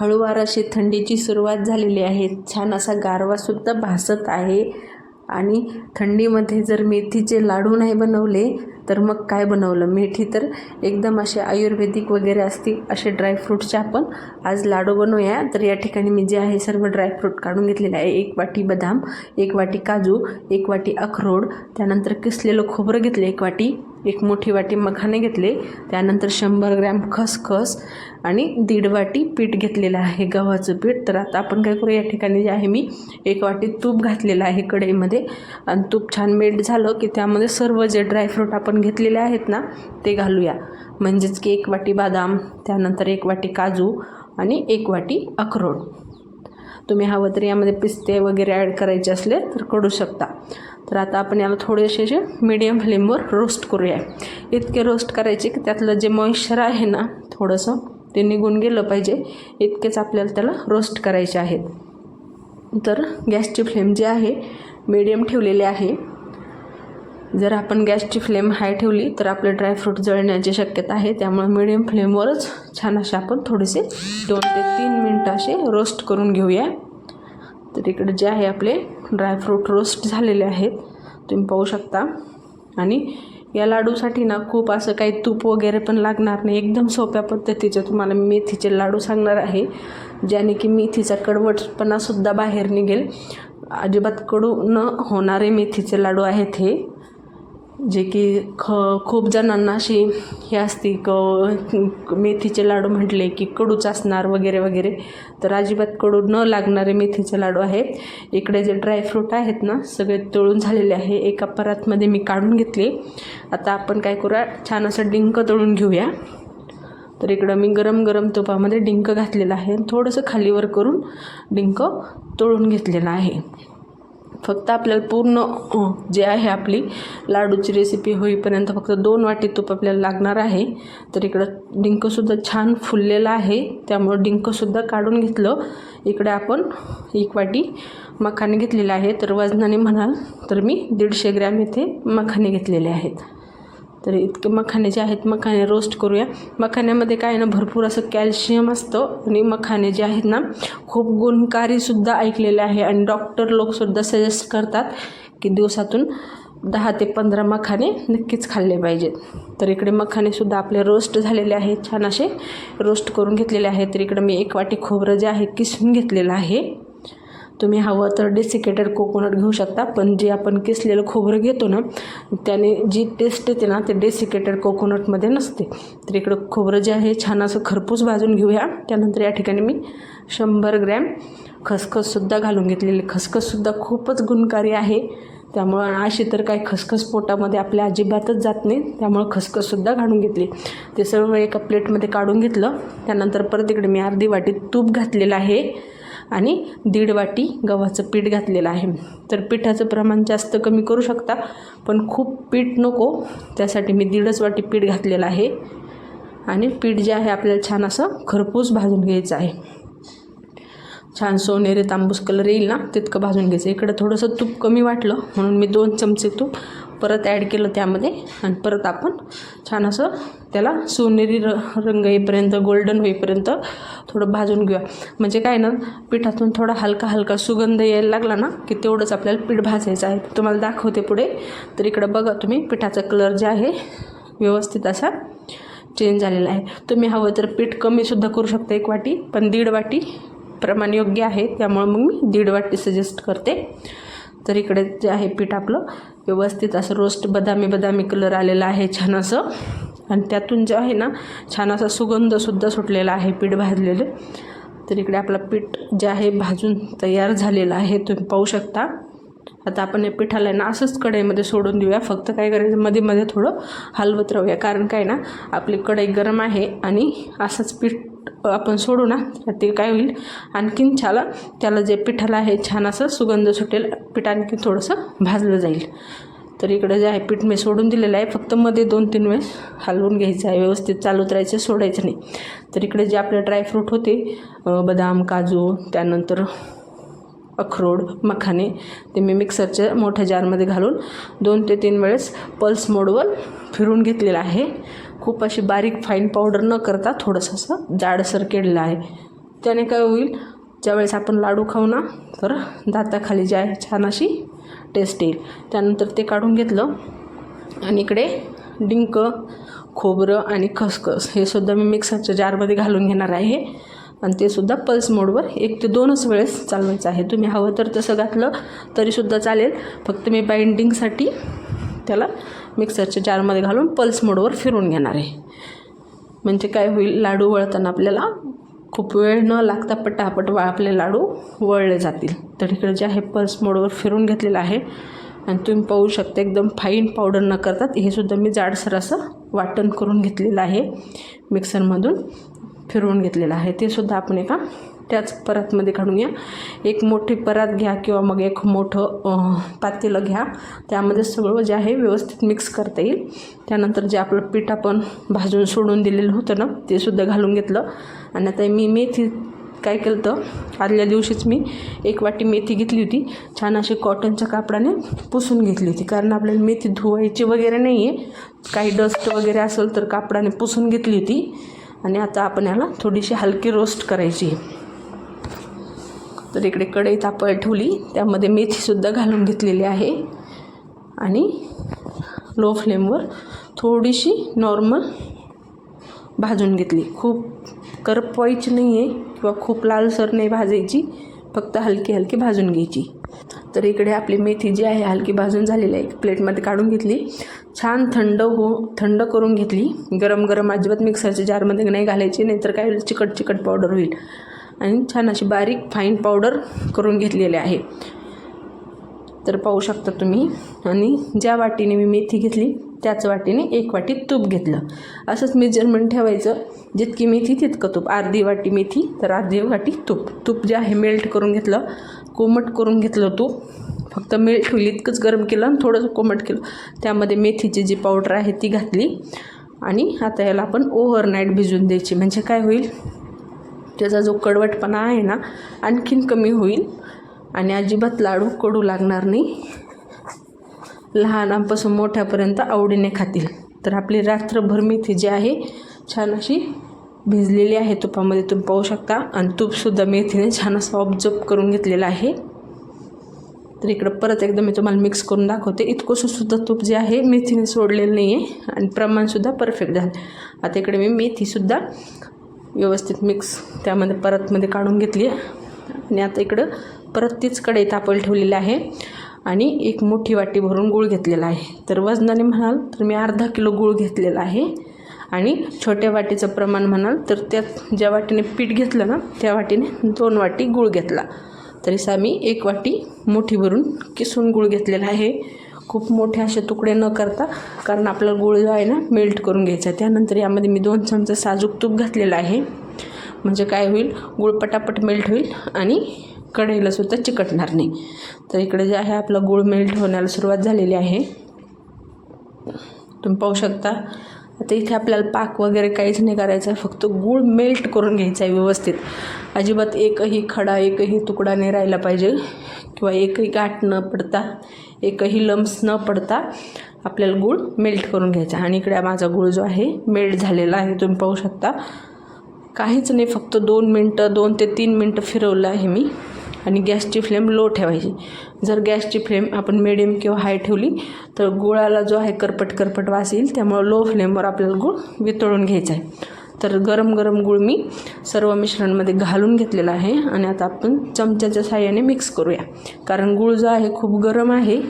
हळूवार अशी थंडीची सुरुवात झालेली आहे. छान असा गारवासुद्धा भासत आहे. आणि थंडीमध्ये जर मेथीचे लाडू नाही बनवले तर मग काय बनवलं? मेथी तर एकदम असे आयुर्वेदिक वगैरे असतील असे ड्रायफ्रूटचे आपण आज लाडू बनवूया. तर या ठिकाणी मी जे आहे सर्व ड्रायफ्रूट काढून घेतलेले आहे. एक वाटी बदाम एक वाटी काजू एक वाटी अक्रोड त्यानंतर किसलेलं खोबरं घेतलं एक वाटी एक मोठी वाटी मखाने घेतले त्यानंतर शंभर ग्रॅम खसखस आणि दीड वाटी पीठ घेतलेलं आहे गव्हाचं पीठ. तर आता आपण काय करू या ठिकाणी जे आहे मी एक वाटी तूप घातलेलं आहे कढईमध्ये. आणि तूप छान मेल्ट झालं की त्यामध्ये सर्व जे ड्रायफ्रूट आपण घेतलेले आहेत ना ते घालूया. म्हणजेच की एक वाटी बदाम त्यानंतर एक वाटी काजू आणि एक वाटी अक्रोड. तुम्ही हवं तर यामध्ये पिस्ते वगैरे ॲड करायचे असले तर करू शकता. तर आता आपण याला थोडेसे असे मीडियम फ्लेमवर रोस्ट करूया. इतके रोस्ट करायचे की त्यातलं जे मॉइश्चर आहे ना थोडंसं ते निघून गेलं पाहिजे. इतकेच आपल्याला त्याला रोस्ट करायचे आहेत. तर गॅसची फ्लेम जी आहे मीडियम ठेवलेली आहे. जर आपण गॅसची फ्लेम हाय ठेवली तर आपले ड्रायफ्रूट जळण्याची शक्यता आहे. त्यामुळे मिडियम फ्लेमवरच छान असे आपण थोडेसे दोन ते तीन मिनटं असे रोस्ट करून घेऊया. तर इकडे जे आहे आपले ड्रायफ्रूट रोस्ट झालेले आहेत. तुम्ही पाहू शकता. आणि या लाडूसाठी ना खूप असं काही तूप वगैरे पण लागणार नाही. एकदम सोप्या पद्धतीचे तुम्हाला मेथीचे लाडू सांगणार आहे. ज्याने की मेथीचा कडवटपणासुद्धा बाहेर निघेल. अजिबात कडू न होणारे मेथीचे लाडू आहेत हे. जे की ख खूप जणांना अशी हे असते क मेथीचे लाडू म्हटले की कडूच असणार वगैरे वगैरे. तर अजिबात कडू न लागणारे मेथीचे लाडू आहेत. इकडे जे ड्रायफ्रूट आहेत ना सगळे तळून झालेले आहे. एका परातमध्ये मी काढून घेतले. आता आपण काय करूया? छान असं डिंक तळून घेऊया. तर इकडं मी गरम गरम तुपामध्ये डिंक घातलेलं आहे. थोडंसं खालीवर करून डिंक तळून घेतलेलं आहे. फक्त आपल्याला पूर्ण जे आहे आपली लाडूची रेसिपी होईपर्यंत फक्त दोन वाटी तूप आपल्याला लागणार आहे. तर इकडं डिंकसुद्धा छान फुललेलं आहे. त्यामुळं डिंकसुद्धा काढून घेतलं. इकडे आपण एक वाटी मखाने घेतलेले आहे तर वजनाने म्हणाल तर मी दीडशे ग्रॅम इथे मखाने घेतलेले आहेत. तर इतके मखाने जे आहेत मखाने रोस्ट करूया. मखाण्यामध्ये काय ना भरपूर असं कॅल्शियम असतं आणि मखाने जे आहेत ना खूप गुणकारीसुद्धा ऐकलेले आहे आणि डॉक्टर लोकसुद्धा सजेस्ट करतात की दिवसातून दहा ते पंधरा मखाने नक्कीच खाल्ले पाहिजेत. तर इकडे मखानेसुद्धा आपले रोस्ट झालेले आहेत छान असे रोस्ट करून घेतलेले आहेत. तर इकडं मी एक वाटी खोबरं जे आहे किसून घेतलेलं आहे. तुम्ही हवं तर डेसिकेटेड कोकोनट घेऊ शकता. पण जे आपण किसलेलं खोबरं घेतो ना त्याने जी टेस्ट येते ना ते डेसिकेटेड कोकोनटमध्ये नसते. तर इकडं खोबरं जे आहे छान असं खरपूस भाजून घेऊया. त्यानंतर या ठिकाणी मी शंभर ग्रॅम खसखससुद्धा घालून घेतलेली. खसखससुद्धा खूपच गुणकारी आहे. त्यामुळं अशी तर काही खसखस पोटामध्ये आपल्या अजिबातच जात नाही. त्यामुळं खसखससुद्धा घालून घेतली. ते सर्व एका प्लेटमध्ये काढून घेतलं. त्यानंतर परत इकडे मी अर्धी वाटी तूप घातलेलं आहे. आणि दीड वाटी गव्हाचं पीठ घातलेलं आहे. तर पिठाचं प्रमाण जास्त कमी करू शकता पण खूप पीठ नको. त्यासाठी मी दीडच वाटी पीठ घातलेलं आहे. आणि पीठ जे आहे आपल्याला छान असं खरपूस भाजून घ्यायचं आहे. छान सोनेरी तांबूस कलर येईल ना तितकं भाजून घ्यायचं. इकडं थोडंसं तूप कमी वाटलं म्हणून मी दोन चमचे तूप परत ॲड केलं त्यामध्ये. आणि परत आपण छान असं त्याला सोनेरी र रंग येईपर्यंत गोल्डन होईपर्यंत थोडं भाजून घेऊया. म्हणजे काय ना पिठातून थोडा हलका हलका सुगंध यायला लागला ना की तेवढंच आपल्याला पीठ भाजायचं आहे. तुम्हाला दाखवते पुढे. तर इकडं बघा तुम्ही पिठाचा कलर जे आहे व्यवस्थित असा चेंज झालेला आहे. तुम्ही हवं तर पीठ कमीसुद्धा करू शकता एक वाटी पण दीड वाटी प्रमाण योग्य आहे त्यामुळं मग मी दीड वाटी सजेस्ट करते. तर इकडे जे आहे पीठ आपलं व्यवस्थित असं रोस्ट बदामी बदामी कलर आलेला आहे छान असं आणि त्यातून जे आहे ना छान असा सुगंधसुद्धा सुटलेला आहे पीठ भाजलेलं. तर इकडे आपलं पीठ जे आहे भाजून तयार झालेलं आहे तुम्ही पाहू शकता. आता आपण या पिठाला ना असंच कढईमध्ये सोडून देऊया. फक्त काय करायचं मध्ये मध्ये थोडं हलवत राहूया. कारण काय ना आपली कढई गरम आहे आणि असंच पीठ आपण सोडू ना ते काय होईल? आणखीन छाला त्याला जे पिठाला आहे छान असं सुगंध सुटेल पीठ आणखी थोडंसं भाजलं जाईल. तर इकडे जे आहे पीठ मी सोडून दिलेलं आहे फक्त मध्ये दोन तीन वेळेस हलवून घ्यायचं आहे. व्यवस्थित चालूत राहायचं सोडायचं नाही. तर इकडे जे आपले ड्रायफ्रूट होते बदाम काजू त्यानंतर अखरोड मखाने ते मी मिक्सरच्या मोठ्या जारमध्ये घालून दोन ते तीन वेळेस पल्स मोडवर फिरून घेतलेलं आहे. खूप अशी बारीक फाईन पावडर न करता थोडंसं असं जाडसर केलेलं आहे. त्याने काय होईल ज्यावेळेस आपण लाडू खाऊ ना तर दाताखाली जे आहे छान अशी टेस्ट येईल. त्यानंतर ते काढून घेतलं आणि इकडे डिंक खोबरं आणि खसखस हे सुद्धा मी मिक्सरच्या जारमध्ये घालून घेणार आहे. आणि ते सुद्धा पल्स मोडवर एक ते दोनच वेळेस चालवायचं आहे. तुम्ही हवं तर तसं घातलं तरीसुद्धा चालेल. फक्त मी बाइंडिंगसाठी त्याला मिक्सरच्या जारमध्ये घालून पल्स मोडवर फिरून घेणार आहे. म्हणजे काय होईल लाडू वळताना आपल्याला खूप वेळ न लागता पटापट वा आपले लाडू वळले जातील. तर इकडे जे आहे पल्स मोडवर फिरून घेतलेलं आहे. आणि तुम्ही पाहू शकता एकदम फाईन पावडर न करतात हे सुद्धा मी जाडसर असं वाटण करून घेतलेलं आहे. मिक्सरमधून फिरवून घेतलेलं आहे. ते सुद्धा आपण एका त्याच परातमध्ये काढून घ्या. एक मोठी परात घ्या किंवा मग एक मोठं पातेलं घ्या. त्यामध्ये सगळं जे आहे व्यवस्थित मिक्स करता येईल. त्यानंतर जे आपलं पीठ आपण भाजून सोडून दिलेलं होतं ना ते सुद्धा घालून घेतलं. आणि आता मी मेथी काय केलं तर आदल्या दिवशीच मी एक वाटी मेथी घेतली होती. छान अशी कॉटनच्या कापडाने पुसून घेतली होती. कारण आपल्याला मेथी धुवायची वगैरे नाही आहे काही डस्ट वगैरे असेल तर कापडाने पुसून घेतली होती. आणि आता आपण याला थोडीशी हलकी रोस्ट करायची आहे. तर इकडे कढई तापळ ठेवली. त्यामध्ये मेथीसुद्धा घालून घेतलेली आहे. आणि लो फ्लेमवर थोडीशी नॉर्मल भाजून घेतली. खूप करपवायची नाही आहे किंवा खूप लालसर नाही भाजायची. फक्त हलकी हलकी भाजून घ्यायची. तर इकडे आपली मेथी जी आहे हलकी भाजून झालेली आहे. एक प्लेटमध्ये काढून घेतली. छान थंड हो थंड करून घेतली. गरम गरम अजिबात मिक्सरच्या जारमध्ये नाही घालायची नाहीतर काय चिकट चिकट पावडर होईल. आणि छान अशी बारीक फाईन पावडर करून घेतलेली आहे. तर पाहू शकता तुम्ही. आणि ज्या वाटीने मी मेथी घेतली त्याच वाटीने एक वाटी तूप घेतलं. असंच मेजरमेंट ठेवायचं. जितकी मेथी तितकं तूप. अर्धी वाटी मेथी तर अर्धी वाटी तूप. तूप जे आहे मेल्ट करून घेतलं. कोमट करून घेतलं तूप. फक्त मेल्ट होईल इतकंच गरम केलं आणि थोडंसं कोमट केलं. त्यामध्ये मेथीची जी पावडर आहे ती घातली. आणि आता याला आपण ओव्हरनाईट भिजवून द्यायची. म्हणजे काय होईल? त्याचा जो कडवटपणा आहे ना आणखीन कमी होईल. आणि अजिबात लाडू कडू लागणार नाही. लहानांपासून मोठ्यापर्यंत आवडीने खातील. तर आपली रात्रभर मेथी जी आहे छान अशी भिजलेली आहे तुपामध्ये. तुम्ही पाहू शकता. आणि तूपसुद्धा मेथीने छान असं ऑब्झर्व करून घेतलेलं आहे. तर इकडं परत एकदा मी तुम्हाला मिक्स करून दाखवते. इतकंसुद्धा तूप जे आहे मेथीने सोडलेलं नाही आहे आणि प्रमाणसुद्धा परफेक्ट झालं. आता इकडे मी मेथीसुद्धा व्यवस्थित मिक्स त्यामध्ये परतमध्ये काढून घेतली आणि आता इकडं परत तीच कढई तापल ठेवलेली आहे. आणि एक मोठी वाटी भरून गूळ घेतलेला आहे. तर वजनाने म्हणाल तर मी अर्धा किलो गूळ घेतलेला आहे. आणि छोट्या वाटीचं प्रमाण म्हणाल तर त्यात ज्या वाटीने पीठ घेतलं ना त्या वाटीने दोन वाटी गूळ घेतला. तरी सा मी एक वाटी मोठी भरून किसून गूळ घेतलेला आहे. खूप मोठे असे तुकडे न करता कारण आपला गुळ जो आहे ना मेल्ट करून घ्यायचा आहे. त्यानंतर यामध्ये मी दोन चमचे साजूक तूप घातलेलं आहे. म्हणजे काय होईल? गूळ पटापट मेल्ट होईल आणि कढईला सुद्धा चिकटणार नाही. तर इकडे जे आहे आपलं गूळ मेल्ट होण्याला सुरुवात झालेली आहे. तुम्ही पाहू शकता. आता इथे आपल्याला पाक वगैरे काहीच नाही करायचं आहे फक्त गूळ मेल्ट करून घ्यायचा आहे व्यवस्थित. अजिबात एकही खडा एकही तुकडा नाही राहिला पाहिजे. किंवा एकही गाठ न पडता एकही लम्स न पडता आपल्याला गूळ मेल्ट करून घ्यायचा. आणि इकडे माझा गूळ जो आहे मेल्ट झालेला आहे. तुम्ही पाहू शकता. काहीच नाही फक्त दोन मिनटं दोन ते तीन मिनटं फिरवलं आहे मी. आणि गॅसची फ्लेम लो ठेवायची. जर गॅसची फ्लेम आपण मिडियम किंवा हाय ठेवली तर गुळाला जो आहे करपट करपट वास येईल. त्यामुळं लो फ्लेमवर आपल्याला गूळ वितळून घ्यायचा आहे. तर गरम गरम गूळ मी सर्व मिश्रणमध्ये घालून घेतलेला आहे आणि आता आपण चमच्याच्या साह्याने मिक्स करूया. कारण गूळ जो आहे खूप गरम आहे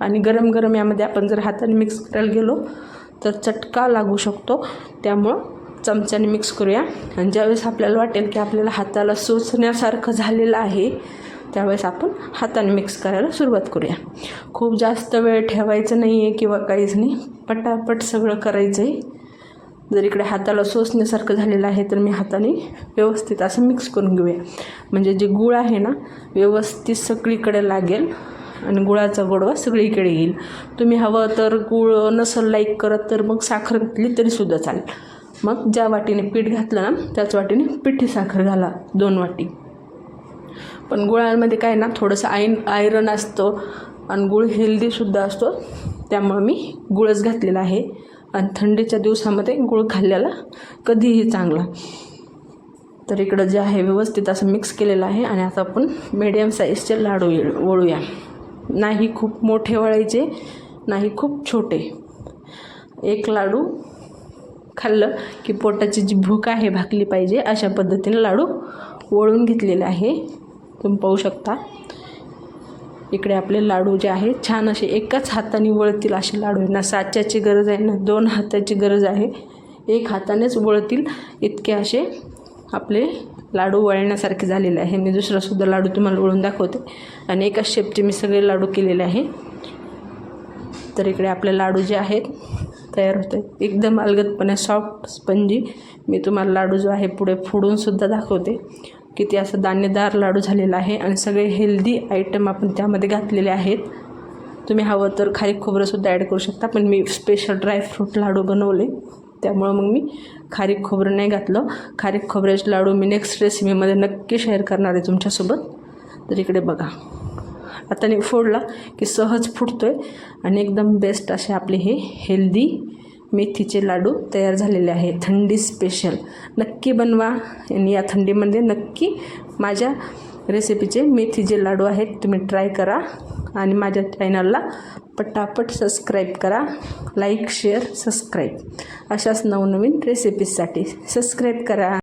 आणि गरम गरम यामध्ये आपण जर हाताने मिक्स करायला गेलो तर चटका लागू शकतो. त्यामुळं चमच्याने मिक्स करूया. आणि ज्यावेळेस आपल्याला वाटेल की आपल्याला हाताला सोचण्यासारखं झालेलं आहे त्यावेळेस आपण हाताने मिक्स करायला सुरुवात करूया. खूप जास्त वेळ ठेवायचं नाही आहे किंवा काहीच नाही. पटापट सगळं करायचं आहे जर इकडे हाताला सोसण्यासारखं झालेलं आहे तर मी हाताने व्यवस्थित असं मिक्स करून घेऊया. म्हणजे जे गुळ आहे ना व्यवस्थित सगळीकडे लागेल आणि गुळाचा गोडवा सगळीकडे येईल. तुम्ही हवं तर गुळ नसल लाईक करत तर मग साखर घातली तरीसुद्धा चालेल. मग ज्या वाटीने पीठ घातलं ना त्याच वाटीने पिठी साखर घाला दोन वाटी. पण गुळांमध्ये काय ना थोडंसं आयन आयरन असतं आणि गुळ हेल्दीसुद्धा असतो. त्यामुळं मी गुळच घातलेला आहे. आणि थंडीच्या दिवसामध्ये गुळ खाल्ल्याला कधीही चांगला. तर इकडं जे आहे व्यवस्थित असं मिक्स केलेलं आहे आणि आता आपण मीडियम साईजचे लाडू वळूया. नाही खूप मोठे वळायचे नाही खूप छोटे. एक लाडू खाल्लं की पोटाची जी भूक आहे भाकली पाहिजे अशा पद्धतीने लाडू वळून घेतलेले आहे. तुम्ही पाहू शकता. इकडे आपले लाडू जे आहे छान असे एकाच हाताने वळतील असे लाडू आहे ना साच्याची गरज आहे ना दोन हाताची गरज आहे. एक हातानेच वळतील इतके असे आपले लाडू वळण्यासारखे झालेले आहे. मी दुसरासुद्धा लाडू तुम्हाला वळून दाखवते. आणि एकाच शेपचे मी सगळे लाडू केलेले आहे. तर इकडे आपले लाडू जे आहेत तयार होत. आहेत एकदम अलगदपणे सॉफ्ट स्पंजी मी तुम्हाला लाडू जो आहे पुढे फोडूनसुद्धा दाखवते. किती असं दाणेदार लाडू झालेला आहे आणि सगळे हेल्दी आयटम आपण त्यामध्ये घातलेले आहेत. तुम्ही हवं तर खारीक खोबरंसुद्धा ॲड करू शकता पण मी स्पेशल ड्रायफ्रूट लाडू बनवले. त्यामुळं मग मी खारीक खोबरं नाही घातलं. खारीक खोबऱ्याचे लाडू मी नेक्स्ट रेसिपीमध्ये नक्की शेअर करणार आहे तुमच्यासोबत. तर इकडे बघा. आता फोडला की सहज फुटतो आहे आणि एकदम बेस्ट असे आपले हे हेल्दी मेथीचे लाडू तयार झालेले आहे. थंडी स्पेशल नक्की बनवा. आणि या थंडीमध्ये नक्की माझ्या रेसिपीचे मेथीचे लाडू आहेत. तुम्ही ट्राय करा. आणि माझ्या चॅनलला पटापट सबस्क्राईब करा. लाईक शेअर सबस्क्राईब अशाच नवनवीन रेसिपीजसाठी सबस्क्राईब करा.